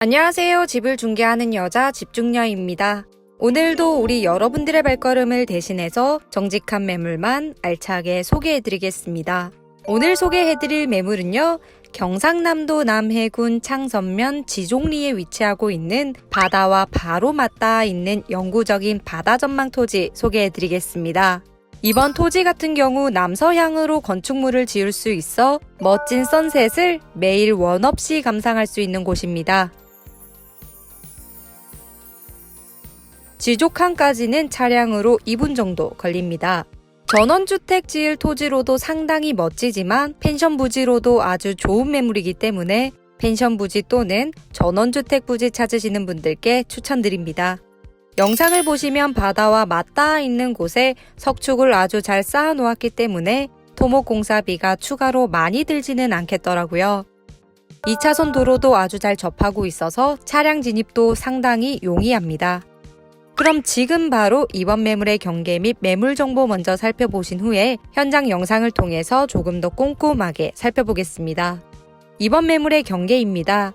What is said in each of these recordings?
안녕하세요. 집을 중개하는 여자 집중녀입니다. 오늘도 우리 여러분들의 발걸음을 대신해서 정직한 매물만 알차게 소개해드리겠습니다. 오늘 소개해드릴 매물은요, 경상남도 남해군 창선면 지종리에 위치하고 있는 바다와 바로 맞닿아 있는 영구적인 바다 전망 토지 소개해드리겠습니다. 이번 토지 같은 경우 남서향으로 건축물을 지을 수 있어 멋진 선셋을 매일 원 없이 감상할 수 있는 곳입니다. 지족항까지는 차량으로 2분 정도 걸립니다. 전원주택 지을 토지로도 상당히 멋지지만 펜션 부지로도 아주 좋은 매물이기 때문에 펜션 부지 또는 전원주택 부지 찾으시는 분들께 추천드립니다. 영상을 보시면 바다와 맞닿아 있는 곳에 석축을 아주 잘 쌓아 놓았기 때문에 토목 공사비가 추가로 많이 들지는 않겠더라고요. 2차선 도로도 아주 잘 접하고 있어서 차량 진입도 상당히 용이합니다. 그럼 지금 바로 이번 매물의 경계 및 매물 정보 먼저 살펴보신 후에 현장 영상을 통해서 조금 더 꼼꼼하게 살펴보겠습니다. 이번 매물의 경계입니다.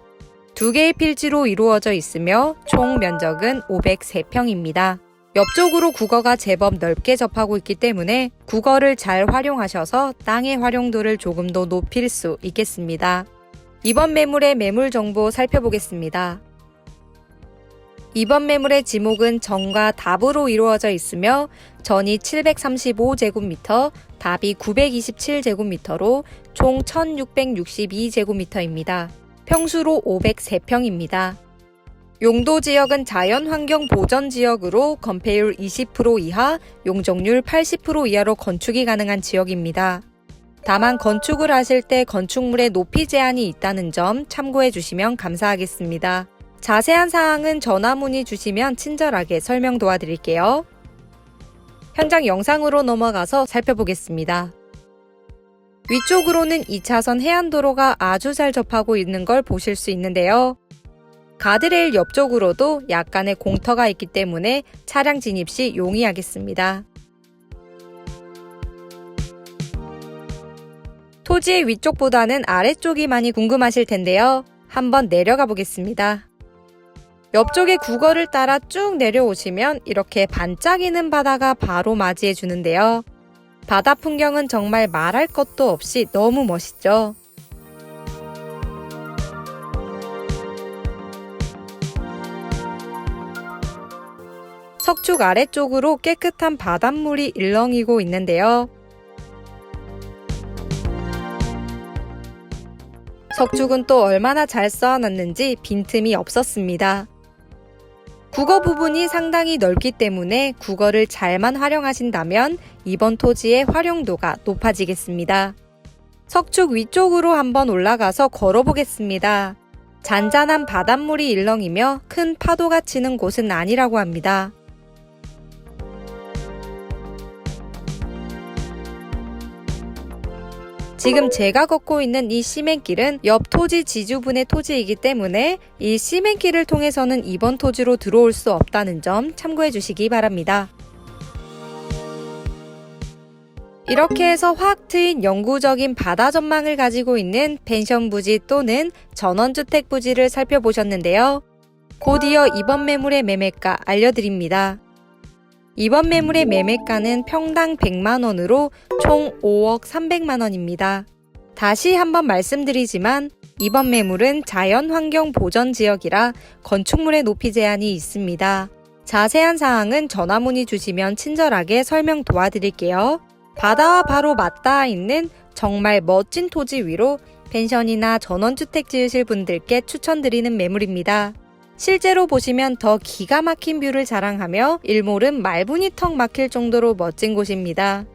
두 개의 필지로 이루어져 있으며 총 면적은 503평입니다. 옆쪽으로 국어가 제법 넓게 접하고 있기 때문에 국어를 잘 활용하셔서 땅의 활용도를 조금 더 높일 수 있겠습니다. 이번 매물의 매물 정보 살펴보겠습니다. 이번 매물의 지목은 전과 답으로 이루어져 있으며 전이 735제곱미터, 답이 927제곱미터로 총 1662제곱미터입니다. 평수로 503평입니다. 용도 지역은 자연환경 보전 지역으로 건폐율 20% 이하, 용적률 80% 이하로 건축이 가능한 지역입니다. 다만 건축을 하실 때 건축물의 높이 제한이 있다는 점 참고해 주시면 감사하겠습니다. 자세한 사항은 전화 문의 주시면 친절하게 설명 도와드릴게요. 현장 영상으로 넘어가서 살펴보겠습니다. 위쪽으로는 2차선 해안도로가 아주 잘 접하고 있는 걸 보실 수 있는데요. 가드레일 옆쪽으로도 약간의 공터가 있기 때문에 차량 진입 시 용이하겠습니다. 토지의 위쪽보다는 아래쪽이 많이 궁금하실 텐데요. 한번 내려가 보겠습니다. 옆쪽의 국어를 따라 쭉 내려오시면 이렇게 반짝이는 바다가 바로 맞이해 주는데요. 바다 풍경은 정말 말할 것도 없이 너무 멋있죠. 석축 아래쪽으로 깨끗한 바닷물이 일렁이고 있는데요. 석축은 또 얼마나 잘 쌓아놨는지 빈틈이 없었습니다. 국어 부분이 상당히 넓기 때문에 국어를 잘만 활용하신다면 이번 토지의 활용도가 높아지겠습니다. 석축 위쪽으로 한번 올라가서 걸어보겠습니다. 잔잔한 바닷물이 일렁이며 큰 파도가 치는 곳은 아니라고 합니다. 지금 제가 걷고 있는 이 시멘길은 옆 토지 지주분의 토지이기 때문에 이 시멘길을 통해서는 이번 토지로 들어올 수 없다는 점 참고해 주시기 바랍니다. 이렇게 해서 확 트인 영구적인 바다 전망을 가지고 있는 펜션 부지 또는 전원주택 부지를 살펴보셨는데요. 곧이어 이번 매물의 매매가 알려드립니다. 이번 매물의 매매가는 평당 100만원으로 총 5억 300만원입니다. 다시 한번 말씀드리지만 이번 매물은 자연환경 보전 지역이라 건축물의 높이 제한이 있습니다. 자세한 사항은 전화 문의 주시면 친절하게 설명 도와드릴게요. 바다와 바로 맞닿아 있는 정말 멋진 토지 위로 펜션이나 전원주택 지으실 분들께 추천드리는 매물입니다. 실제로 보시면 더 기가 막힌 뷰를 자랑하며 일몰은 말문이 턱 막힐 정도로 멋진 곳입니다.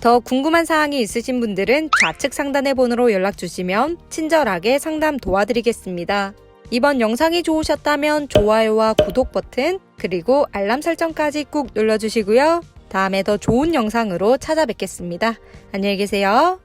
더 궁금한 사항이 있으신 분들은 좌측 상단의 번호로 연락 주시면 친절하게 상담 도와드리겠습니다. 이번 영상이 좋으셨다면 좋아요와 구독 버튼 그리고 알람 설정까지 꾹 눌러주시고요. 다음에 더 좋은 영상으로 찾아뵙겠습니다. 안녕히 계세요.